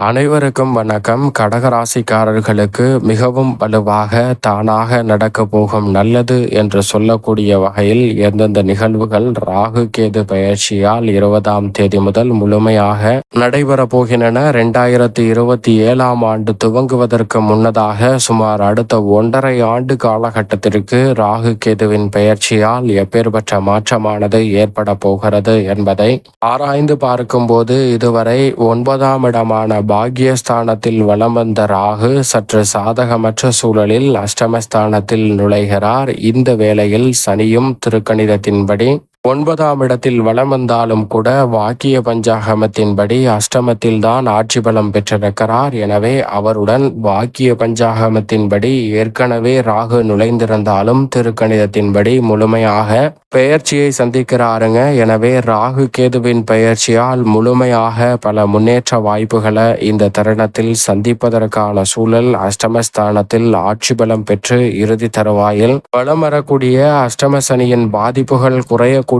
அனைவருக்கும் வணக்கம். கடகராசிக்காரர்களுக்கு மிகவும் வலுவாக தானாக நடக்க போகும் நல்லது என்று சொல்லக்கூடிய வகையில் எந்தெந்த நிகழ்வுகள் ராகு கேது பயிற்சியால் இருபதாம் தேதி முதல் முழுமையாக நடைபெற போகின்றன. இரண்டாயிரத்தி இருபத்தி ஏழாம் ஆண்டு துவங்குவதற்கு முன்னதாக சுமார் அடுத்த ஒன்றரை ஆண்டு காலகட்டத்திற்கு ராகு கேதுவின் பெயர்ச்சியால் எப்பேற்பட்ட மாற்றமானது ஏற்பட போகிறது என்பதை ஆராய்ந்து பார்க்கும்போது இதுவரை ஒன்பதாம் இடமான பாக்யஸ்தானத்தில் வலம் வந்த ராகு சற்று சாதகமற்ற சூழலில் அஷ்டமஸ்தானத்தில் நுழைகிறார். இந்த வேளையில் சனியும் திருக்கணிதத்தின்படி ஒன்பதாம் இடத்தில் வலம் வந்தாலும் கூட வாக்கிய பஞ்சாகமத்தின்படி அஷ்டமத்தில் தான் ஆட்சி பலம் பெற்றிருக்கிறார். எனவே அவருடன் வாக்கிய பஞ்சாகமத்தின்படி ஏற்கனவே ராகு நுழைந்திருந்தாலும் திருக்கணிதத்தின்படி முழுமையாக பெயர்ச்சியை சந்திக்கிறாருங்க. எனவே ராகு கேதுவின் பெயர்ச்சியால் முழுமையாக பல முன்னேற்ற வாய்ப்புகளை இந்த தருணத்தில் சந்திப்பதற்கான சூழல் அஷ்டமஸ்தானத்தில் ஆட்சி பலம் பெற்று இறுதி தருவாயில் வலம் வரக்கூடிய அஷ்டமசனியின் பாதிப்புகள் குறையக்கூடிய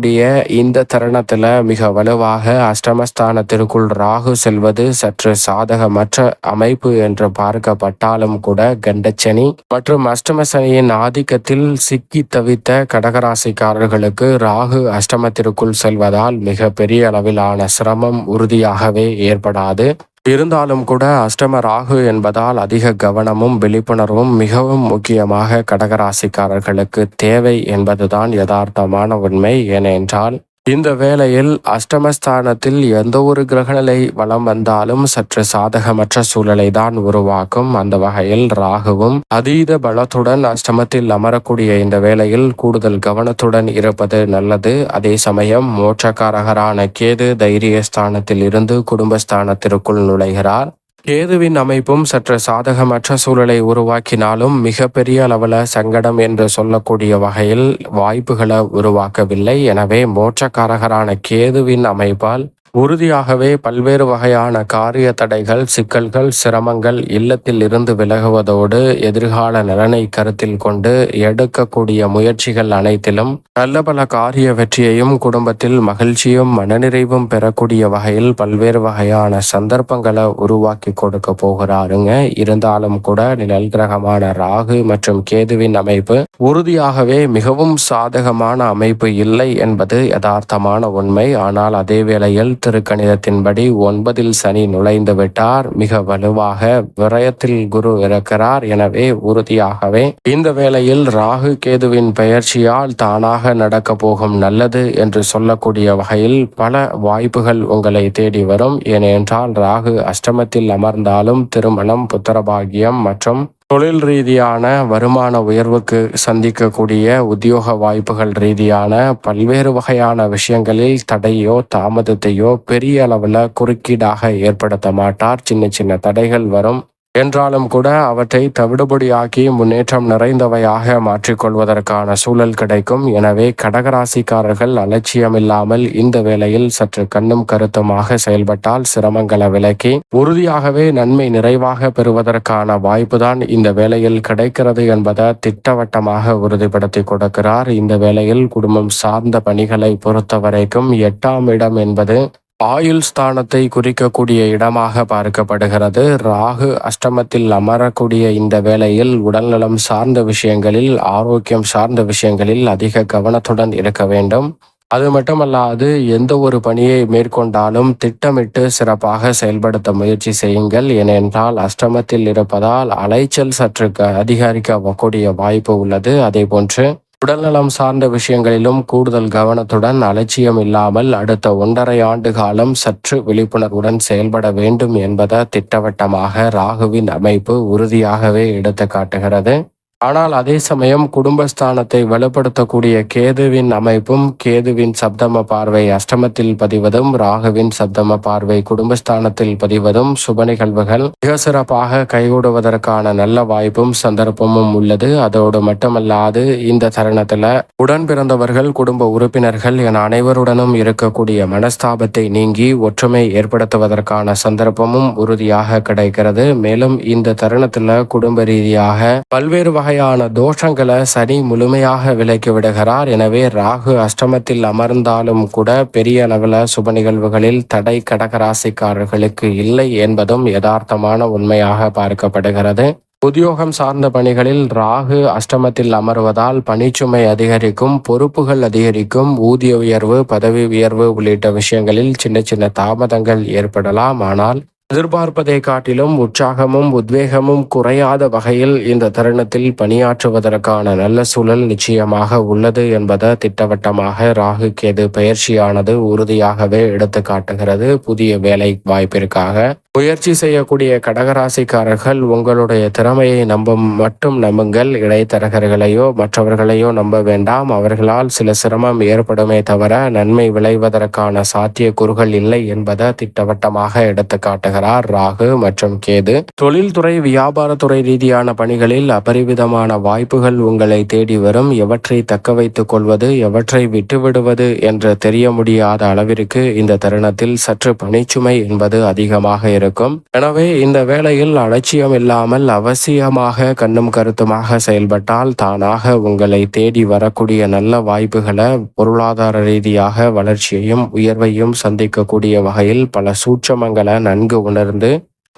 இந்த தருணத்துல மிக வலுவாக அஷ்டமஸ்தானத்திற்குள் ராகு செல்வது சற்று சாதகமற்ற அமைப்பு என்று பார்க்கப்பட்டாலும் கூட கண்டச்சனி மற்றும் அஷ்டமசனியின் ஆதிக்கத்தில் சிக்கி தவித்த கடகராசிக்காரர்களுக்கு ராகு அஷ்டமத்திற்குள் செல்வதால் மிக பெரிய அளவிலான சிரமம் உறுதியாகவே ஏற்படாது. இருந்தாலும் கூட அஷ்டம ராகு என்பதால் அதிக கவனமும் விழிப்புணர்வும் மிகவும் முக்கியமாக கடகராசிக்காரர்களுக்கு தேவை என்பதுதான் யதார்த்தமான உண்மை. ஏனென்றால் இந்த வேளையில் அஷ்டமஸ்தானத்தில் எந்த ஒரு கிரகநிலை வலம் வந்தாலும் சற்று சாதகமற்ற சூழலை தான் உருவாக்கும். அந்த வகையில் ராகுவும் அதீத பலத்துடன் அஷ்டமத்தில் அமரக்கூடிய இந்த வேளையில் கூடுதல் கவனத்துடன் இருப்பது நல்லது. அதே சமயம் மோட்சக்காரகரான கேது தைரியஸ்தானத்தில் இருந்து குடும்பஸ்தானத்திற்குள் நுழைகிறார். கேதுவின் அமைப்பும் சற்று சாதகமற்ற சூழலை உருவாக்கினாலும் மிகப்பெரிய அளவில் சங்கடம் என்று சொல்லக்கூடிய வகையில் வாய்ப்புகளை உருவாக்கவில்லை. எனவே மோட்சக்காரகரான கேதுவின் அமைப்பால் உறுதியாகவே பல்வேறு வகையான காரிய தடைகள் சிக்கல்கள் சிரமங்கள் இல்லத்தில் இருந்து விலகுவதோடு எதிர்கால நலனை கருத்தில் கொண்டு எடுக்கக்கூடிய முயற்சிகள் அனைத்திலும் நல்ல பல காரிய வெற்றியையும் குடும்பத்தில் மகிழ்ச்சியும் மனநிறைவும் பெறக்கூடிய வகையில் பல்வேறு வகையான சந்தர்ப்பங்களை உருவாக்கி கொடுக்க போகிறாருங்க. இருந்தாலும் கூட நிழல் கிரகமான ராகு மற்றும் கேதுவின் அமைப்பு உறுதியாகவே மிகவும் சாதகமான அமைப்பு இல்லை என்பது யதார்த்தமான உண்மை. ஆனால் அதே வேளையில் திருக்கணிதத்தின்படி ஒன்பதில் சனி நுழைந்து விட்டார் மிக வலுவாக விரயத்தில் குரு இருக்கிறார் எனவே உறுதியாகவே இந்த வேளையில் ராகு கேதுவின் பெயர்ச்சியால் தானாக நடக்க போகும் நல்லது என்று சொல்லக்கூடிய வகையில் பல வாய்ப்புகள் உங்களை தேடி வரும். ஏனென்றால் ராகு அஷ்டமத்தில் அமர்ந்தாலும் திருமணம் புத்திரபாகியம் மற்றும் தொழில் ரீதியான வருமான உயர்வுக்கு சந்திக்கக்கூடிய உத்தியோக வாய்ப்புகள் ரீதியான பல்வேறு வகையான விஷயங்களில் தடையோ தாமதத்தையோ பெரிய அளவில் குறுக்கீடாக ஏற்படுத்த மாட்டார். சின்ன சின்ன தடைகள் வரும். என்றாலும் கூட அவற்றை தவிடுபடியாக்கி முன்னேற்றம் நிறைந்தவையாக மாற்றிக்கொள்வதற்கான சூழல் கிடைக்கும். எனவே கடகராசிக்காரர்கள் அலட்சியமில்லாமல் இந்த வேளையில் சற்று கண்ணும் கருத்துமாக செயல்பட்டால் சிரமங்களை விலக்கி உறுதியாகவே நன்மை நிறைவாக பெறுவதற்கான வாய்ப்புதான் இந்த வேளையில் கிடைக்கிறது என்பதை திட்டவட்டமாக உறுதிப்படுத்தி கொடுக்கிறார். இந்த வேளையில் குடும்பம் சார்ந்த பணிகளை பொறுத்த வரைக்கும் எட்டாம் இடம் என்பது ஆயுள் ஸ்தானத்தை குறிக்கக்கூடிய இடமாக பார்க்கப்படுகிறது. ராகு அஷ்டமத்தில் அமரக்கூடிய இந்த வேளையில் உடல்நலம் சார்ந்த விஷயங்களில் ஆரோக்கியம் சார்ந்த விஷயங்களில் அதிக கவனத்துடன் இருக்க வேண்டும். அது மட்டுமல்லாது எந்த ஒரு பணியை மேற்கொண்டாலும் திட்டமிட்டு சிறப்பாக செயல்படுத்த முயற்சி செய்யுங்கள். ஏனென்றால் அஷ்டமத்தில் இருப்பதால் அலைச்சல் சற்று அதிகரிக்கக்கூடிய வாய்ப்பு உள்ளது. அதே போன்று உடல்நலம் சார்ந்த விஷயங்களிலும் கூடுதல் கவனத்துடன் அலட்சியம் இல்லாமல் அடுத்த ஒன்றரை ஆண்டு காலம் சற்று விழிப்புணர்வுடன் செயல்பட வேண்டும் என்பதை திட்டவட்டமாக ராகுவின் அமைப்பு உறுதியாகவே எடுத்து காட்டுகிறது ஆனால் அதே சமயம் குடும்பஸ்தானத்தை வலுப்படுத்தக்கூடிய கேதுவின் அமைப்பும் கேதுவின் சப்தம பார்வை அஷ்டமத்தில் பதிவதும் ராகுவின் சப்தம பார்வை குடும்பஸ்தானத்தில் பதிவதும் சுப நிகழ்வுகள். மிக சிறப்பாக கைகூடுவதற்கான நல்ல வாய்ப்பும் சந்தர்ப்பமும் உள்ளது. அதோடு மட்டுமல்லாது இந்த தருணத்துல உடன் பிறந்தவர்கள் குடும்ப உறுப்பினர்கள் என அனைவருடனும் இருக்கக்கூடிய மனஸ்தாபத்தை நீங்கி ஒற்றுமை ஏற்படுத்துவதற்கான சந்தர்ப்பமும் உறுதியாக கிடைக்கிறது. மேலும் இந்த தருணத்துல குடும்ப ரீதியாக பல்வேறு வகை வகையான தோஷங்களை சனி முழுமையாக விலக்கி விடுகிறார். எனவே ராகு அஷ்டமத்தில் அமர்ந்தாலும் கூட பெரிய அளவில் சுப நிகழ்வுகளில் தடை கடகராசிக்காரர்களுக்கு இல்லை என்பதும் யதார்த்தமான உண்மையாக பார்க்கப்படுகிறது. உத்தியோகம் சார்ந்த பணிகளில் ராகு அஷ்டமத்தில் அமர்வதால் பணிச்சுமை அதிகரிக்கும் பொறுப்புகள் அதிகரிக்கும் ஊதிய உயர்வு பதவி உயர்வு உள்ளிட்ட விஷயங்களில் சின்ன சின்ன தாமதங்கள் ஏற்படலாம். ஆனால் எதிர்பார்ப்பதை காட்டிலும் உற்சாகமும் உத்வேகமும் குறையாத வகையில் இந்த தருணத்தில் பணியாற்றுவதற்கான நல்ல சூழல் நிச்சயமாக உள்ளது என்பதை திட்டவட்டமாக ராகு கேது பயிற்சியானது உறுதியாகவே எடுத்து காட்டுகிறது. புதிய வேலை வாய்ப்பிற்காக. முயற்சி செய்யக்கூடிய கடகராசிக்காரர்கள் உங்களுடைய திறமையை நம்பும் மட்டும் நம்புங்கள். இடைத்தரகர்களையோ மற்றவர்களையோ நம்ப வேண்டாம். அவர்களால் சில சிரமம் ஏற்படுமே தவிர நன்மை விளைவதற்கான சாத்தியக்கூறுகள் இல்லை என்பதை திட்டவட்டமாக எடுத்து காட்டுகிறது. வருகிறார் ராகு மற்றும் கேது. தொழில்துறை வியாபாரத்துறை ரீதியான பணிகளில் அபரிவிதமான வாய்ப்புகள் உங்களை தேடி வரும். எவற்றை தக்க வைத்துக் கொள்வது எவற்றை விட்டுவிடுவது என்று தெரிய முடியாத அளவிற்கு இந்த தருணத்தில் சற்று பணிச்சுமை என்பது அதிகமாக இருக்கும். எனவே இந்த வேளையில் அலட்சியம் இல்லாமல் அவசியமாக கண்ணும் கருத்துமாக செயல்பட்டால் தானாக உங்களை தேடி வரக்கூடிய நல்ல வாய்ப்புகளை பொருளாதார ரீதியாக வளர்ச்சியையும் உயர்வையும் சந்திக்கக்கூடிய வகையில் பல சூட்சமங்களை நன்கு உணர்ந்து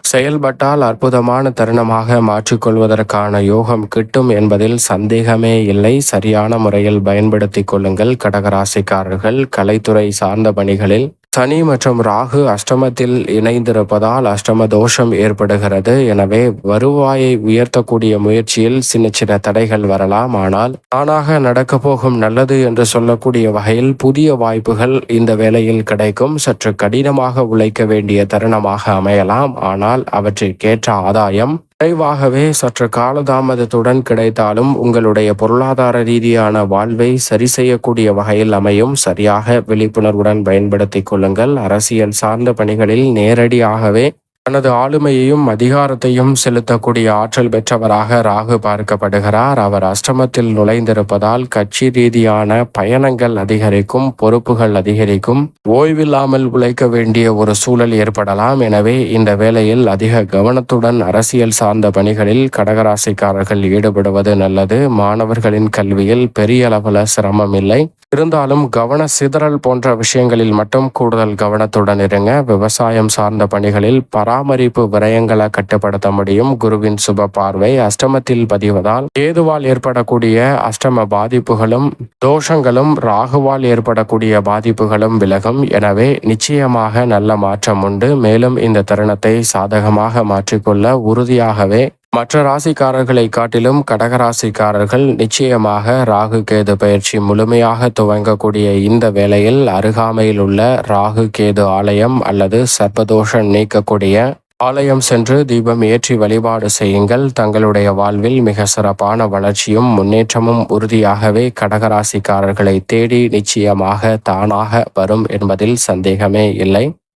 செயல்பட்டால் அற்புதமான தருணமாக மாற்றிக்கொள்வதற்கான யோகம் கிட்டும் என்பதில் சந்தேகமே இல்லை. சரியான முறையில் பயன்படுத்திக் கொள்ளுங்கள். கடகராசிக்காரர்கள் கலைத்துறை சார்ந்த பணிகளில் சனி மற்றும் ராகு அஷ்டமத்தில் இணைந்திருப்பதால் அஷ்டம தோஷம் ஏற்படுகிறது. எனவே வருவாயை உயர்த்தக்கூடிய முயற்சியில் சின்ன சின்ன தடைகள் வரலாம். ஆனால் தானாக நடக்க போகும் நல்லது என்று சொல்லக்கூடிய வகையில் புதிய வாய்ப்புகள் இந்த வேளையில் கிடைக்கும். சற்று கடினமாக உழைக்க வேண்டிய தருணமாக அமையலாம். ஆனால் அவற்றிற்கேற்ற ஆதாயம் விரைவாகவே சற்று காலதாமதத்துடன் கிடைத்தாலும் உங்களுடைய பொருளாதார ரீதியான வாழ்வை சரி செய்யக்கூடிய வகையில் அமையும். சரியாக விழிப்புணர்வுடன் பயன்படுத்திக் கொள்ளுங்கள். அரசியல் சார்ந்த பணிகளில் நேரடியாகவே தனது ஆளுமையையும் அதிகாரத்தையும் செலுத்தக்கூடிய ஆற்றல் பெற்றவராக ராகு பார்க்கப்படுகிறார். அவர் அஷ்டமத்தில் நுழைந்திருப்பதால் கட்சி ரீதியான பயணங்கள் அதிகரிக்கும் பொறுப்புகள் அதிகரிக்கும். ஓய்வில்லாமல் உழைக்க வேண்டிய ஒரு சூழல் ஏற்படலாம். எனவே இந்த வேளையில் அதிக கவனத்துடன் அரசியல் சார்ந்த பணிகளில் கடகராசிக்காரர்கள் ஈடுபடுவது நல்லது. மாணவர்களின் கல்வியில் பெரிய அளவில் சிரமம் இல்லை. இருந்தாலும் கவன சிதறல் போன்ற விஷயங்களில் மட்டும் கூடுதல் கவனத்துடன் இருங்க. விவசாயம் சார்ந்த பணிகளில் பராமரிப்பு விரயங்களை கட்டுப்படுத்த முடியும். குருவின் சுப பார்வை அஷ்டமத்தில் பதிவதால் ஏதுவால் ஏற்படக்கூடிய அஷ்டம பாதிப்புகளும் தோஷங்களும் ராகுவால் ஏற்படக்கூடிய பாதிப்புகளும் விலகும். எனவே நிச்சயமாக நல்ல மாற்றம் உண்டு. மேலும் இந்த தருணத்தை சாதகமாக மாற்றிக்கொள்ள உறுதியாகவே மற்ற ராசிக்காரர்களை காட்டிலும் கடகராசிக்காரர்கள் நிச்சயமாக ராகு கேது பயிற்சி முழுமையாக துவங்கக்கூடிய இந்த வேளையில் அருகாமையில் உள்ள ராகு கேது ஆலயம் அல்லது சர்ப்பதோஷம் நீக்கக்கூடிய ஆலயம் சென்று தீபம் ஏற்றி வழிபாடு செய்யுங்கள். தங்களுடைய வாழ்வில் மிக சிறப்பான வளர்ச்சியும் முன்னேற்றமும் உறுதியாகவே கடகராசிக்காரர்களை தேடி நிச்சயமாக தானாக வரும் என்பதில் சந்தேகமே இல்லை.